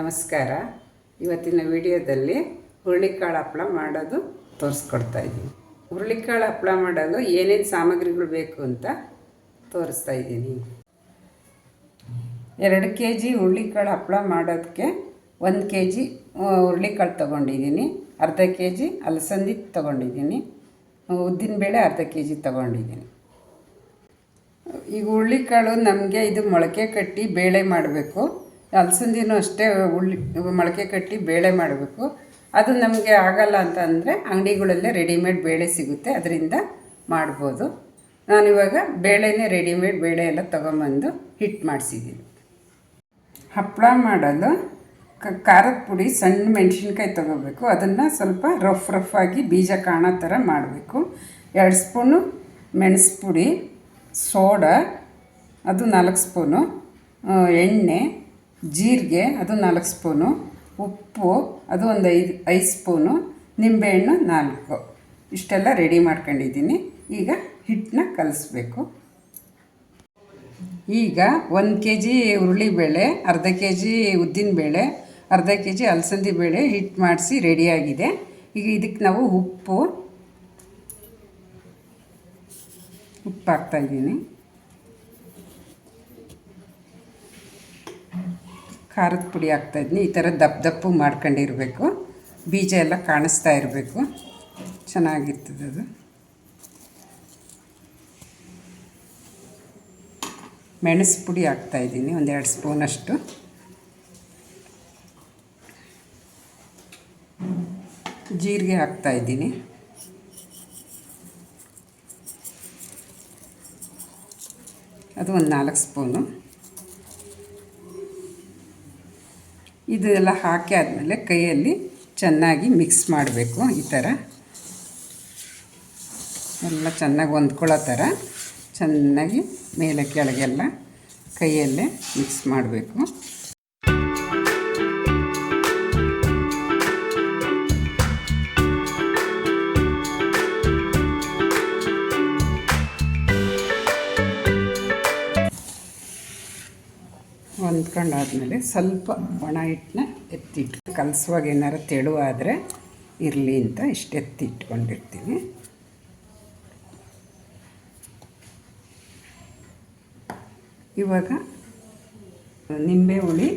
ನಮಸ್ಕಾರ. ಇವತ್ತಿನ ವಿಡಿಯೋದಲ್ಲಿ ಹುರುಳಿಕಾಳು ಹಪ್ಪಳ ಮಾಡೋದು ತೋರಿಸ್ಕೊಡ್ತಾ ಇದ್ದೀನಿ. ಹುರುಳಿಕಾಳು ಹಪ್ಪಳ ಮಾಡಲು ಏನೇನು ಸಾಮಗ್ರಿಗಳು ಬೇಕು ಅಂತ ತೋರಿಸ್ತಾ ಇದ್ದೀನಿ. ಎರಡು ಕೆ ಜಿ ಹುರುಳಿಕಾಳು ಹಪ್ಪಳ ಮಾಡೋದಕ್ಕೆ ಒಂದು ಕೆ ಜಿ ಹುರುಳಿಕಾಳು ತೊಗೊಂಡಿದ್ದೀನಿ. ಅರ್ಧ ಕೆ ಜಿ ಅಲಸಂದಿ ತೊಗೊಂಡಿದ್ದೀನಿ. ಉದ್ದಿನಬೇಳೆ ಅರ್ಧ ಕೆ ಜಿ ತೊಗೊಂಡಿದ್ದೀನಿ. ಈಗ ಹುರುಳಿಕಾಳು ನಮಗೆ ಇದು ಮೊಳಕೆ ಕಟ್ಟಿ ಬೇಳೆ ಮಾಡಬೇಕು. ಅಲಸಂದಿನೂ ಅಷ್ಟೇ ಉಳ್ಳಿ, ಮೊಳಕೆ ಕಟ್ಟಿ ಬೇಳೆ ಮಾಡಬೇಕು. ಅದು ನಮಗೆ ಆಗಲ್ಲ ಅಂತ ಅಂದರೆ ಅಂಗಡಿಗಳಲ್ಲೇ ರೆಡಿಮೇಡ್ ಬೇಳೆ ಸಿಗುತ್ತೆ, ಅದರಿಂದ ಮಾಡ್ಬೋದು. ನಾನಿವಾಗ ಬೇಳೆನೇ ರೆಡಿಮೇಡ್ ಬೇಳೆ ಎಲ್ಲ ತೊಗೊಂಬಂದು ಹಿಟ್ಟು ಮಾಡಿಸಿದ್ದೀನಿ. ಹಪ್ಪಳ ಮಾಡಲು ಕ, ಖಾರದ ಪುಡಿ, ಸಣ್ಣ ಮೆಣಸಿನ್ಕಾಯಿ ತೊಗೋಬೇಕು. ಅದನ್ನು ಸ್ವಲ್ಪ ರಫ್ ರಫ್ ಆಗಿ ಬೀಜ ಕಾಣೋ ಥರ ಮಾಡಬೇಕು. ಎರಡು ಸ್ಪೂನು ಮೆಣಸು ಪುಡಿ ಸೋಡಾ, ಅದು ನಾಲ್ಕು ಸ್ಪೂನು ಎಣ್ಣೆ ಜೀರಿಗೆ, ಅದು ನಾಲ್ಕು ಸ್ಪೂನು. ಉಪ್ಪು, ಅದು ಒಂದು ಐದು ಐದು ಸ್ಪೂನು. ನಿಂಬೆಹಣ್ಣು ನಾಲ್ಕು. ಇಷ್ಟೆಲ್ಲ ರೆಡಿ ಮಾಡ್ಕೊಂಡಿದ್ದೀನಿ. ಈಗ ಹಿಟ್ಟನ್ನ ಕಲಿಸ್ಬೇಕು. ಈಗ ಒಂದು ಕೆ ಜಿ ಹುರುಳಿಬೇಳೆ ಅರ್ಧ ಕೆ ಜಿ ಉದ್ದಿನಬೇಳೆ ಅರ್ಧ ಕೆ ಜಿ ಅಲಸಂದಿ ಬೇಳೆ ಹಿಟ್ಟು ಮಾಡಿಸಿ ರೆಡಿಯಾಗಿದೆ ಈಗ ಇದಕ್ಕೆ ನಾವು ಉಪ್ಪು ಉಪ್ಪು ಹಾಕ್ತಾಯಿದ್ದೀನಿ ಖಾರದ ಪುಡಿ ಹಾಕ್ತಾಯಿದ್ನಿ ಈ ಥರ ದಪ್ಪ ದಪ್ಪು ಮಾಡ್ಕೊಂಡಿರಬೇಕು. ಬೀಜ ಎಲ್ಲ ಕಾಣಿಸ್ತಾ ಇರಬೇಕು. ಚೆನ್ನಾಗಿರ್ತದೆ ಅದು. ಮೆಣಸು ಪುಡಿ ಹಾಕ್ತಾಯಿದ್ದೀನಿ ಒಂದೆರಡು ಸ್ಪೂನಷ್ಟು ಜೀರಿಗೆ ಹಾಕ್ತಾಯಿದ್ದೀನಿ ಅದು ಒಂದು ನಾಲ್ಕು ಸ್ಪೂನು. ಇದೆಲ್ಲ ಹಾಕಿ ಆದಮೇಲೆ ಕೈಯಲ್ಲಿ ಚೆನ್ನಾಗಿ ಮಿಕ್ಸ್ ಮಾಡಬೇಕು ಈ ಥರ. ಎಲ್ಲ ಚೆನ್ನಾಗಿ ಹೊಂದ್ಕೊಳ್ಳೋ ಥರ ಚೆನ್ನಾಗಿ ಮೇಲೆ ಕೆಳಗೆಲ್ಲ ಕೈಯಲ್ಲೇ ಮಿಕ್ಸ್ ಮಾಡಬೇಕು. ಹೊಂದ್ಕೊಂಡಾದ್ಮೇಲೆ ಸ್ವಲ್ಪ ಒಣ ಹಿಟ್ಟನ್ನ ಎತ್ತಿಟ್ಟು ಕಲಸುವಾಗ ಏನಾರು ತೆಳುವಾದರೆ ಇರಲಿ ಅಂತ ಇಷ್ಟು ಎತ್ತಿ ಇಟ್ಕೊಂಡಿರ್ತೀನಿ ಇವಾಗ ನಿಂಬೆ ಹುಳಿ,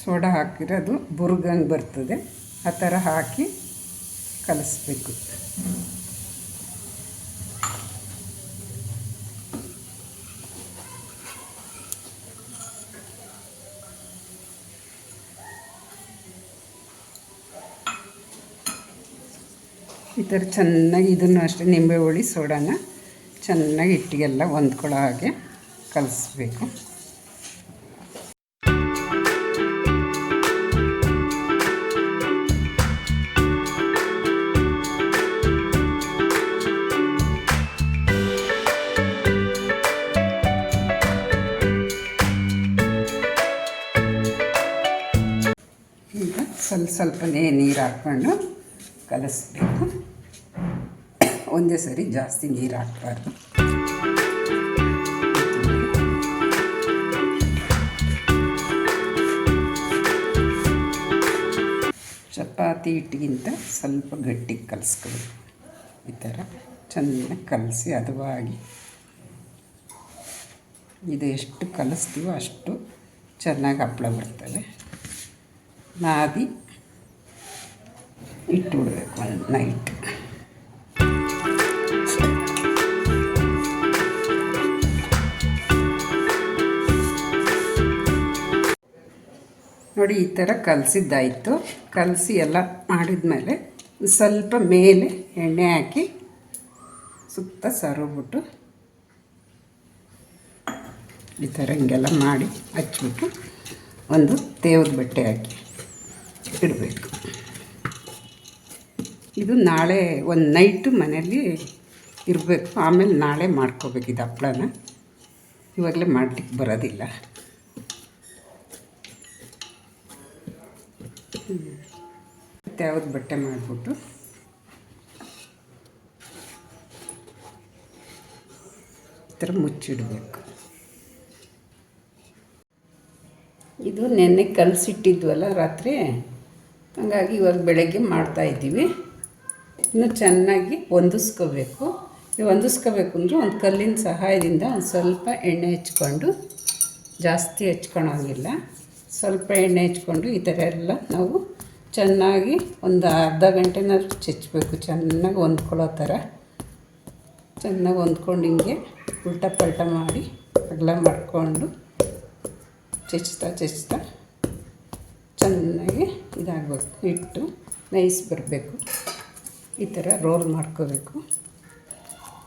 ಸೋಡಾ ಹಾಕಿರೋದು ಬುರ್ಗಂಗೆ ಬರ್ತದೆ. ಆ ಥರ ಹಾಕಿ ಕಲಿಸ್ಬೇಕು. ಈ ಥರ ಚೆನ್ನಾಗಿ ಇದನ್ನು ಅಷ್ಟೇ ನಿಂಬೆ ಹುಳಿ, ಸೋಡಾನ ಚೆನ್ನಾಗಿ ಇಟ್ಟಿಗೆಲ್ಲ ಹೊಂದ್ಕೊಳ್ಳೋ ಹಾಗೆ ಕಲಿಸ್ಬೇಕು. ಸ್ವಲ್ಪ ಸ್ವಲ್ಪನೇ ನೀರು ಹಾಕ್ಕೊಂಡು ಕಲಿಸ್ಬೇಕು. ಒಂದೇ ಸರಿ ಜಾಸ್ತಿ ನೀರು ಹಾಕ್ಬಾರ್ದು. ಚಪಾತಿ ಹಿಟ್ಟಿಗಿಂತ ಸ್ವಲ್ಪ ಗಟ್ಟಿ ಕಲಿಸ್ಕೊಬೇಕು. ಈ ಥರ ಚೆನ್ನಾಗಿ ಕಲಸಿ ಹದವಾಗಿ. ಇದು ಎಷ್ಟು ಕಲಿಸ್ತೀವೋ ಅಷ್ಟು ಚೆನ್ನಾಗಿ ಹಪ್ಪಳ ಬರ್ತದೆ. ನಾದಿ ಇಟ್ಟು ಬಿಡಬೇಕು ಒಂದು ನೈಟ್. ನೋಡಿ ಈ ಥರ ಕಲಸಿದ್ದಾಯಿತು. ಕಲಸಿ ಎಲ್ಲ ಮಾಡಿದ್ಮೇಲೆ ಸ್ವಲ್ಪ ಮೇಲೆ ಎಣ್ಣೆ ಹಾಕಿ ಸುತ್ತ ಸರೋಬಿಟ್ಟು ಈ ಥರ ಹಿಂಗೆಲ್ಲ ಮಾಡಿ ಹಚ್ಬಿಟ್ಟು ಒಂದು ತೇವದ ಬಟ್ಟೆ ಹಾಕಿ ಇಡಬೇಕು. ಇದು ನಾಳೆ ಒಂದು ನೈಟು ಮನೆಯಲ್ಲಿ ಇರಬೇಕು. ಆಮೇಲೆ ನಾಳೆ ಮಾಡ್ಕೋಬೇಕು ಇದು ಹಪ್ಪಳನ. ಇವಾಗಲೇ ಮಾಡಲಿಕ್ಕೆ ಬರೋದಿಲ್ಲ. ಯಾವ್ದು ಬಟ್ಟೆ ಮಾಡಿಬಿಟ್ಟು. ಈ ಥರ ಮುಚ್ಚಿಡಬೇಕು. ಇದು ನೆನ್ನೆ ಕಲಸಿಟ್ಟಿದ್ವಲ್ಲ ರಾತ್ರಿ? ಹಾಗಾಗಿ ಇವಾಗ ಬೆಳಗ್ಗೆ ಮಾಡ್ತಾ ಇದ್ದೀವಿ. ಇನ್ನು ಚೆನ್ನಾಗಿ ಹೊಂದಿಸ್ಕೋಬೇಕು. ಹೊಂದಿಸ್ಕೋಬೇಕು ಅಂದರೆ ಒಂದು ಕಲ್ಲಿನ ಸಹಾಯದಿಂದ ಒಂದು ಸ್ವಲ್ಪ ಎಣ್ಣೆ ಹಚ್ಕೊಂಡು ಜಾಸ್ತಿ ಹಚ್ಕೊಳಂಗಿಲ್ಲ ಸ್ವಲ್ಪ ಎಣ್ಣೆ ಹಚ್ಕೊಂಡು ಈ ಥರ ಎಲ್ಲ ನಾವು ಚೆನ್ನಾಗಿ ಒಂದು ಅರ್ಧ ಗಂಟೆನಾದ್ರೂ ಚಚ್ಚಬೇಕು ಚೆನ್ನಾಗಿ ಹೊಂದ್ಕೊಳ್ಳೋ ಥರ. ಚೆನ್ನಾಗಿ ಹೊಂದ್ಕೊಂಡು ಹಿಂಗೆ ಉಲ್ಟ ಪಲ್ಟ ಮಾಡಿ ಅಗಲ ಮಾಡಿಕೊಂಡು ಚಚ್ತಾ ಚಚ್ತಾ ಚೆನ್ನಾಗಿ ಇದಾಗಬೇಕು. ಇಟ್ಟು ನೈಸ್ ಬರಬೇಕು. ಈ ಥರ ರೋಲ್ ಮಾಡ್ಕೋಬೇಕು.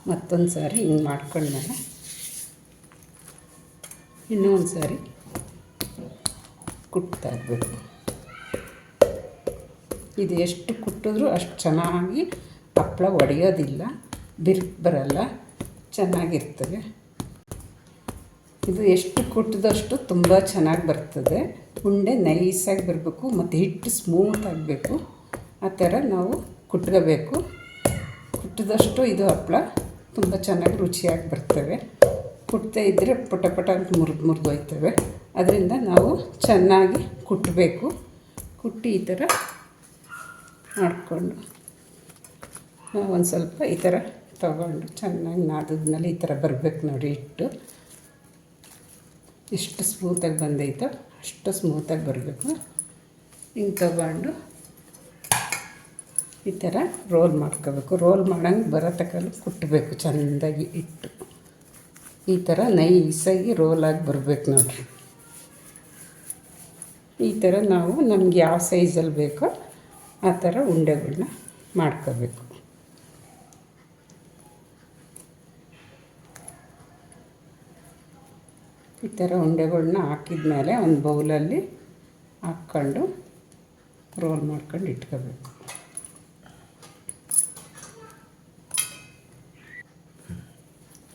ಮತ್ತೊಂದು ಸಾರಿ ಹಿಂಗೆ ಮಾಡ್ಕೊಂಡ್ಮೇಲೆ ಇನ್ನೂ ಸಾರಿ ಕುಟ್ತಾ ಇರಬೇಕು ಇದು ಎಷ್ಟು ಕುಟ್ಟಿದ್ರೂ ಅಷ್ಟು ಚೆನ್ನಾಗಿ ಹಪ್ಪಳ ಒಡೆಯೋದಿಲ್ಲ, ಬಿರುಕು ಬರಲ್ಲ, ಚೆನ್ನಾಗಿರ್ತದೆ. ಇದು ಎಷ್ಟು ಕುಟ್ಟಿದಷ್ಟು ತುಂಬ ಚೆನ್ನಾಗಿ ಬರ್ತದೆ. ಉಂಡೆ ನೈಸಾಗಿ ಬರಬೇಕು, ಮತ್ತು ಹಿಟ್ಟು ಸ್ಮೂತ್ ಆಗಬೇಕು. ಆ ಥರ ನಾವು ಕುಟ್ಕೋಬೇಕು. ಕುಟ್ಟಿದಷ್ಟು ಇದು ಹಪ್ಪಳ ತುಂಬ ಚೆನ್ನಾಗಿ ರುಚಿಯಾಗಿ ಬರ್ತವೆ. ಕುಟ್ಟದೇ ಇದ್ದರೆ ಪಟ ಪಟ ಅಂತ ಮುರಿದು ಮುರಿದು ಹೋಯ್ತವೆ. ಅದರಿಂದ ನಾವು ಚೆನ್ನಾಗಿ ಕುಟ್ಟಬೇಕು ಕುಟ್ಟಿ ಈ ಥರ ಮಾಡಿಕೊಂಡು ಒಂದು ಸ್ವಲ್ಪ ಈ ಥರ ತಗೊಂಡು ಚೆನ್ನಾಗಿ ನಾದಿದ್ಮೇಲೆ ಈ ಥರ ಬರಬೇಕು ನೋಡಿ ಹಿಟ್ಟು. ಎಷ್ಟು ಸ್ಮೂತಾಗಿ ಬಂದೈತೋ ಅಷ್ಟು ಸ್ಮೂತಾಗಿ ಬರಬೇಕು. ಹಿಂಗೆ ತಗೊಂಡು ಈ ಥರ ರೋಲ್ ಮಾಡ್ಕೋಬೇಕು. ರೋಲ್ ಮಾಡೋಂಗೆ ಬರೋ ತಕ್ಕಲ್ಲಿ ಕುಟ್ಟಬೇಕು ಚೆಂದಾಗಿ ಇಟ್ಟು ಈ ಥರ ನೈಸಾಗಿ ರೋಲಾಗಿ ಬರಬೇಕು ನೋಡಿರಿ ಈ ಥರ ನಾವು ನಮ್ಗೆ ಯಾವ ಸೈಜಲ್ಲಿ ಬೇಕೋ ಆ ಥರ ಉಂಡೆಗಳನ್ನ ಮಾಡ್ಕೋಬೇಕು. ಈ ಥರ ಉಂಡೆಗಳನ್ನ ಹಾಕಿದ ಮೇಲೆ ಒಂದು ಬೌಲಲ್ಲಿ ಹಾಕ್ಕೊಂಡು ರೋಲ್ ಮಾಡ್ಕೊಂಡು ಇಟ್ಕೋಬೇಕು.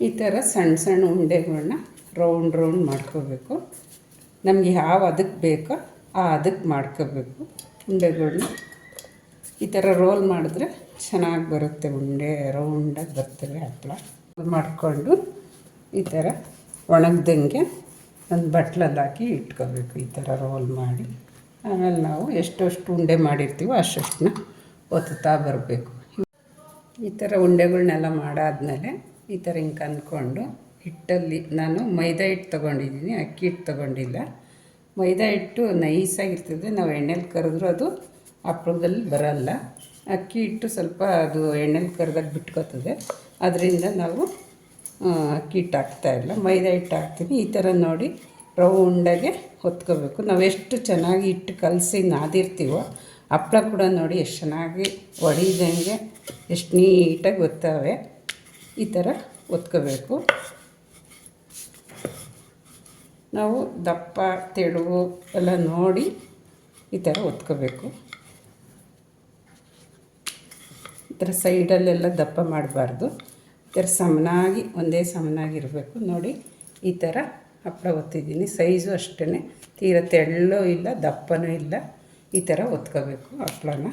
ಈ ಥರ ಸಣ್ಣ ಸಣ್ಣ ಉಂಡೆಗಳನ್ನ ರೌಂಡ್ ರೌಂಡ್ ಮಾಡ್ಕೋಬೇಕು. ನಮಗೆ ಯಾವ ಅದಕ್ಕೆ ಬೇಕೋ ಆ ಅದಕ್ಕೆ ಮಾಡ್ಕೋಬೇಕು. ಉಂಡೆಗಳ್ನ ಈ ಥರ ರೋಲ್ ಮಾಡಿದ್ರೆ ಚೆನ್ನಾಗಿ ಬರುತ್ತೆ ಉಂಡೆ ರೌಂಡಾಗಿ ಬರ್ತವೆ ಹಪ್ಪಳ ಮಾಡಿಕೊಂಡು ಈ ಥರ ಒಣಗ್ದಂಗೆ ಒಂದು ಬಟ್ಲಲ್ಲಿ ಹಾಕಿ ಇಟ್ಕೋಬೇಕು ಈ ಥರ ರೋಲ್ ಮಾಡಿ. ಆಮೇಲೆ ನಾವು ಎಷ್ಟೆಷ್ಟು ಉಂಡೆ ಮಾಡಿರ್ತೀವೋ ಅಷ್ಟನ್ನ ಒತ್ತುತ್ತಾ ಬರಬೇಕು. ಈ ಥರ ಉಂಡೆಗಳನ್ನೆಲ್ಲ ಮಾಡಾದ್ಮೇಲೆ ಈ ಥರ ಹಿಂಗೆ ಅಂದ್ಕೊಂಡು ಹಿಟ್ಟಲ್ಲಿ ನಾನು ಮೈದಾ ಹಿಟ್ಟು ತೊಗೊಂಡಿದ್ದೀನಿ, ಅಕ್ಕಿ ಹಿಟ್ಟು ತೊಗೊಂಡಿಲ್ಲ. ಮೈದಾ ಹಿಟ್ಟು ನೈಸಾಗಿರ್ತದೆ, ನಾವು ಎಣ್ಣೆಲಿ ಕರೆದ್ರೂ ಅದು ಹಪ್ಪಳದಲ್ಲಿ ಬರಲ್ಲ. ಅಕ್ಕಿ ಹಿಟ್ಟು ಸ್ವಲ್ಪ ಅದು ಎಣ್ಣೆಲಿ ಕರೆದಾಗ ಬಿಟ್ಕೋತದೆ. ಅದರಿಂದ ನಾವು ಅಕ್ಕಿ ಹಿಟ್ಟು ಹಾಕ್ತಾಯಿಲ್ಲ ಮೈದಾ ಹಿಟ್ಟು ಹಾಕ್ತೀನಿ. ಈ ಥರ ನೋಡಿ ರೌಂಡಾಗೆ ಹೊತ್ಕೋಬೇಕು. ನಾವು ಎಷ್ಟು ಚೆನ್ನಾಗಿ ಹಿಟ್ಟು ಕಲಸಿ ನಾದಿರ್ತೀವೋ ಹಪ್ಪಳ ಕೂಡ ನೋಡಿ ಎಷ್ಟು ಚೆನ್ನಾಗಿ ಒಡಿದಂಗೆ, ಎಷ್ಟು ನೀಟಾಗಿ ಒತ್ತವೆ, ಈ ಥರ ಒತ್ಕೋಬೇಕು. ನಾವು ದಪ್ಪ, ತೆಳುವು ಎಲ್ಲ ನೋಡಿ ಈ ಥರ ಒತ್ಕೋಬೇಕು. ಈ ಥರ ಸೈಡಲ್ಲೆಲ್ಲ ದಪ್ಪ ಮಾಡಬಾರ್ದು. ಈ ಥರ ಸಮನಾಗಿ, ಒಂದೇ ಸಮನಾಗಿರಬೇಕು ನೋಡಿ, ಈ ಥರ ಹಪ್ಪಳ ಒತ್ತಿದ್ದೀನಿ. ಸೈಜು ಅಷ್ಟೇ ತೀರ ತೆಳ್ಳೂ ಇಲ್ಲ, ದಪ್ಪನೂ ಇಲ್ಲ. ಈ ಥರ ಒತ್ಕೋಬೇಕು ಹಪ್ಪಳನ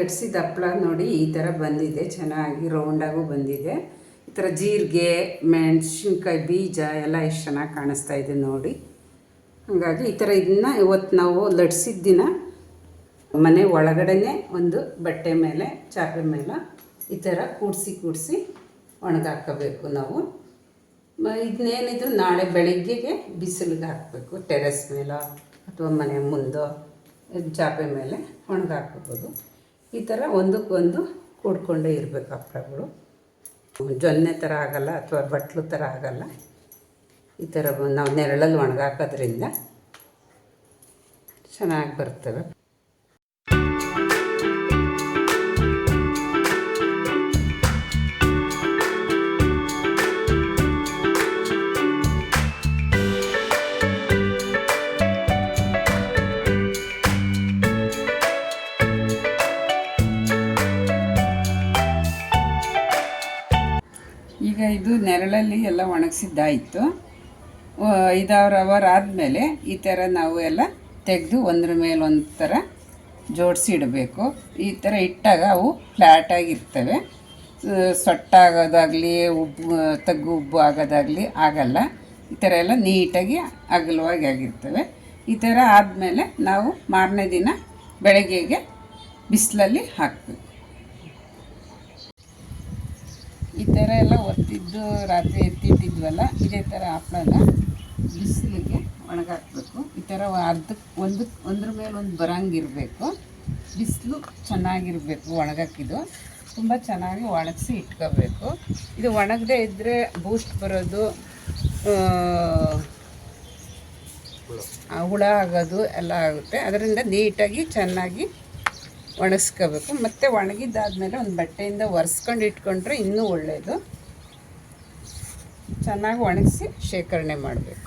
ಲಟ್ಸಿದ ಹಪ್ಪಳ ನೋಡಿ ಈ ಥರ ಬಂದಿದೆ, ಚೆನ್ನಾಗಿ ರೌಂಡಾಗೂ ಬಂದಿದೆ. ಈ ಥರ ಜೀರಿಗೆ ಮೆಣಸಿನ್ಕಾಯಿ ಬೀಜ ಎಲ್ಲ ಎಷ್ಟು ಚೆನ್ನಾಗಿ ಕಾಣಿಸ್ತಾ ಇದೆ ನೋಡಿ. ಹಾಗಾಗಿ ಈ ಥರ ಇದನ್ನ ಇವತ್ತು ನಾವು ಲಟ್ಸಿದ ದಿನ ಮನೆ ಒಳಗಡೆನೇ ಒಂದು ಬಟ್ಟೆ ಮೇಲೆ, ಚಾಪೆ ಮೇಲೆ ಈ ಥರ ಕೂಡಿಸಿ ಕೂಡಿಸಿ ಒಣಗಾಕಬೇಕು ನಾವು. ಇದನ್ನೇನಿದ್ರು ನಾಳೆ ಬೆಳಗ್ಗೆಗೆ ಬಿಸಿಲಿಗೆ ಹಾಕಬೇಕು ಟೆರೆಸ್ ಮೇಲೋ ಅಥವಾ ಮನೆ ಮುಂದೋ, ಚಾಪೆ ಮೇಲೆ ಒಣಗಾಕ್ಬೋದು ಈ ಥರ ಒಂದಕ್ಕೊಂದು ಕೂಡ್ಕೊಂಡೇ ಇರಬೇಕು ಹಪ್ಪಳಗಳು. ಜೊನ್ನೆ ಥರ ಆಗಲ್ಲ ಅಥವಾ ಬಟ್ಲು ಥರ ಆಗಲ್ಲ. ಈ ಥರ ನಾವು ನೆರಳಲ್ಲಿ ಒಣಗಾಕೋದ್ರಿಂದ ಚೆನ್ನಾಗಿ ಬರ್ತವೆ. ಈಗ ಇದು ನೆರಳಲ್ಲಿ ಎಲ್ಲ ಒಣಗಿಸಿದ್ದಾಯಿತು. ಐದಾರು ಅವರ್ ಆದಮೇಲೆ ಈ ಥರ ನಾವು ಎಲ್ಲ ತೆಗೆದು ಒಂದ್ರ ಮೇಲೆ ಒಂದು ಥರ ಜೋಡಿಸಿ ಇಡಬೇಕು. ಈ ಥರ ಇಟ್ಟಾಗ ಅವು ಫ್ಲ್ಯಾಟಾಗಿರ್ತವೆ ಸೊಟ್ಟಾಗೋದಾಗಲಿ, ಉಬ್ಬು, ತಗ್ಗು ಉಬ್ಬು ಆಗೋದಾಗಲಿ ಆಗಲ್ಲ. ಈ ಥರ ಎಲ್ಲ ನೀಟಾಗಿ ಅಗಲವಾಗಿ ಆಗಿರ್ತವೆ. ಈ ಥರ ಆದಮೇಲೆ ನಾವು ಮಾರನೇ ದಿನ ಬೆಳಗ್ಗೆಗೆ ಬಿಸಿಲಲ್ಲಿ ಹಾಕಬೇಕು. ಈ ಥರ ಎಲ್ಲ ಒತ್ತಿದ್ದು ರಾತ್ರಿ ಎತ್ತಿಟ್ಟಿದ್ವಲ್ಲ ಇದೇ ಥರ ಹಪ್ಪಳನ ಬಿಸಿಲಿಗೆ ಒಣಗಾಕಬೇಕು. ಈ ಥರ ಅರ್ಧಕ್ಕೆ ಒಂದು ಒಂದ್ರ ಮೇಲೆ ಒಂದು ಬರಂಗಿರಬೇಕು ಬಿಸಿಲು ಚೆನ್ನಾಗಿರಬೇಕು ಒಣಗಾಕಿದ್ದು ತುಂಬ ಚೆನ್ನಾಗಿ ಒಣಗಿಸಿ ಇಟ್ಕೋಬೇಕು. ಇದು ಒಣಗದೇ ಇದ್ದರೆ ಬೂಸ್ಟ್ ಬರೋದು ಹುಳ ಆಗೋದು ಎಲ್ಲ ಆಗುತ್ತೆ. ಅದರಿಂದ ನೀಟಾಗಿ ಚೆನ್ನಾಗಿ ಒಣಗಿಸ್ಕೋಬೇಕು ಮತ್ತು ಒಣಗಿದ್ದಾದಮೇಲೆ ಒಂದು ಬಟ್ಟೆಯಿಂದ ಒರೆಸ್ಕೊಂಡು ಇಟ್ಕೊಂಡ್ರೆ ಇನ್ನೂ ಒಳ್ಳೆಯದು ಚೆನ್ನಾಗಿ ಒಣಗಿಸಿ ಶೇಖರಣೆ ಮಾಡಬೇಕು.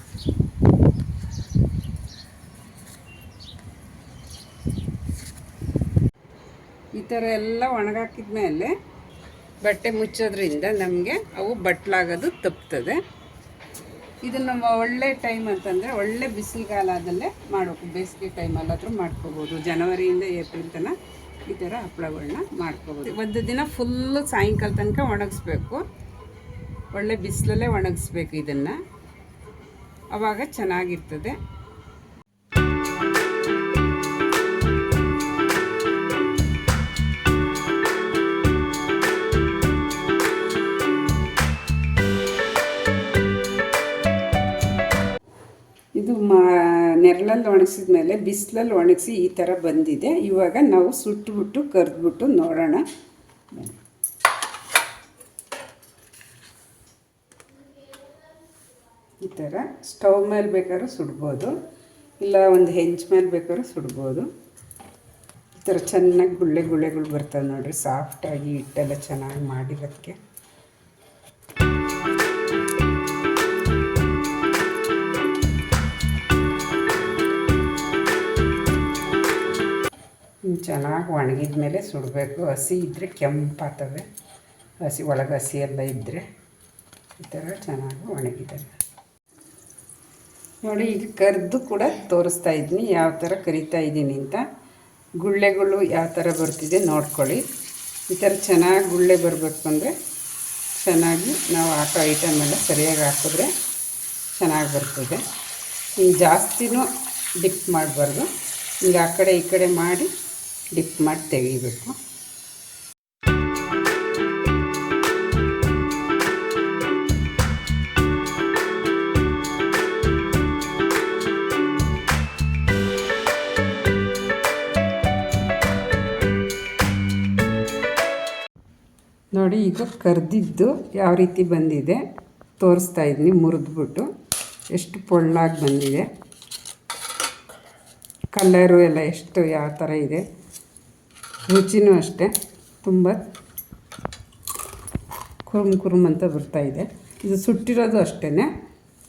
ಈ ಥರ ಎಲ್ಲ ಒಣಗಾಕಿದ ಮೇಲೆ ಬಟ್ಟೆ ಮುಚ್ಚೋದ್ರಿಂದ ನಮಗೆ ಅವು ಬಟ್ಲಾಗೋದು ತಪ್ತದೆ. ಇದು ನಮ್ಮ ಒಳ್ಳೆ ಟೈಮ್ ಅಂತಂದರೆ ಒಳ್ಳೆ ಬಿಸಿಲುಗಾಲದಲ್ಲೇ ಮಾಡಬೇಕು. ಬೇಸಿಗೆ ಟೈಮಲ್ಲಾದರೂ ಮಾಡ್ಕೋಬೋದು. ಜನವರಿಯಿಂದ ಏಪ್ರಿಲ್ ತನಕ ಈ ಥರ ಹಪ್ಪಳಗಳನ್ನ ಮಾಡ್ಕೋಬೋದು. ಒಂದು ದಿನ ಫುಲ್ಲು ಸಾಯಂಕಾಲ ತನಕ ಒಣಗಿಸ್ಬೇಕು. ಒಳ್ಳೆ ಬಿಸಿಲಲ್ಲೇ ಒಣಗಿಸ್ಬೇಕು ಇದನ್ನು. ಅವಾಗ ಚೆನ್ನಾಗಿರ್ತದೆ. ನೆರಳಲ್ಲಿ ಒಣಗಿಸಿದ ಮೇಲೆ ಬಿಸಿಲಲ್ಲಿ ಒಣಗಿಸಿ ಈ ಥರ ಬಂದಿದೆ. ಇವಾಗ ನಾವು ಸುಟ್ಟುಬಿಟ್ಟು, ಕರೆದ್ಬಿಟ್ಟು ನೋಡೋಣ. ಈ ಥರ ಸ್ಟವ್ ಮೇಲೆ ಬೇಕಾದ್ರೂ ಸುಡ್ಬೋದು, ಇಲ್ಲ ಒಂದು ಹೆಂಚ್ ಮೇಲೆ ಬೇಕಾದ್ರೂ ಸುಡ್ಬೋದು. ಈ ಥರ ಚೆನ್ನಾಗಿ ಗುಳ್ಳೆ ಗುಳ್ಳೆಗಳು ಬರ್ತವೆ ನೋಡಿರಿ, ಸಾಫ್ಟಾಗಿ ಹಿಟ್ಟೆಲ್ಲ ಚೆನ್ನಾಗಿ ಮಾಡಿರೋದಕ್ಕೆ. ಚೆನ್ನಾಗಿ ಒಣಗಿದ ಮೇಲೆ ಸುಡಬೇಕು. ಹಸಿ ಇದ್ದರೆ ಕೆಂಪಾಗ್ತವೆ ಹಸಿ, ಒಳಗೆ ಹಸಿ ಎಲ್ಲ ಇದ್ದರೆ ಈ ಥರ ಚೆನ್ನಾಗಿ ಒಣಗಿದ್ದಾವೆ ನೋಡಿ, ಈಗ ಕರೆದು ಕೂಡ ತೋರಿಸ್ತಾ ಇದ್ದೀನಿ ಯಾವ ಥರ ಕರಿತಾ ಇದ್ದೀನಿ ಅಂತ. ಗುಳ್ಳೆಗಳು ಯಾವ ಥರ ಬರ್ತಿದೆ ನೋಡ್ಕೊಳ್ಳಿ. ಈ ಥರ ಚೆನ್ನಾಗಿ ಗುಳ್ಳೆ ಬರಬೇಕು ಅಂದರೆ ಚೆನ್ನಾಗಿ ನಾವು ಹಾಕೋ ಐಟಮ್ ಎಲ್ಲ ಸರಿಯಾಗಿ ಹಾಕಿದ್ರೆ ಚೆನ್ನಾಗಿ ಬರ್ತದೆ. ಹಿಂಗೆ ಜಾಸ್ತಿನೂ ಡಿಪ್ ಮಾಡಬಾರ್ದು. ಹಿಂಗೆ ಆ ಕಡೆ ಈ ಕಡೆ ಮಾಡಿ ಡಿಪ್ ಮಾಡಿ ತೆಗಿಬೇಕು. ನೋಡಿ, ಈಗ ಕರೆದಿದ್ದು ಯಾವ ರೀತಿ ಬಂದಿದೆ? ತೋರಿಸ್ತಾ ಇದ್ದೀನಿ ಮುರಿದ್ಬಿಟ್ಟು. ಎಷ್ಟು ಪೊಳ್ಳಾಗಿ ಬಂದಿದೆ. ಕಲ್ಲರು ಎಲ್ಲ ಎಷ್ಟು ಯಾವ ಥರ ಇದೆ? ರುಚಿನೂ ಅಷ್ಟೇ. ತುಂಬ ಕುರುಮ್ ಕುರುಮ್ ಅಂತ ಇದೆ. ಇದು ಸುಟ್ಟಿರೋದು ಅಷ್ಟೇ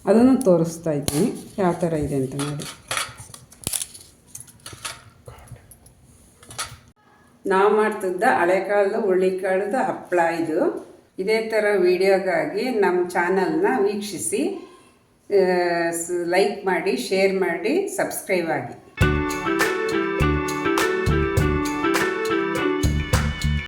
ಅದನ್ನು ತೋರಿಸ್ತಾ ಇದ್ದೀನಿ. ಯಾವ ಥರ ಇದೆ ಅಂತ ನೋಡಿ. ನಾವು ಮಾಡ್ತಿದ್ದ ಹಳೆ ಕಾಲದ ಹುಳ್ಳಿಕಾಳದ ಹಪ್ಪಳ ಇದು. ಇದೇ ಥರ ವಿಡಿಯೋಗಾಗಿ ನಮ್ಮ ಚಾನಲ್ನ ವೀಕ್ಷಿಸಿ ಲೈಕ್ ಮಾಡಿ, ಶೇರ್ ಮಾಡಿ, ಸಬ್ಸ್ಕ್ರೈಬ್ ಆಗಿ.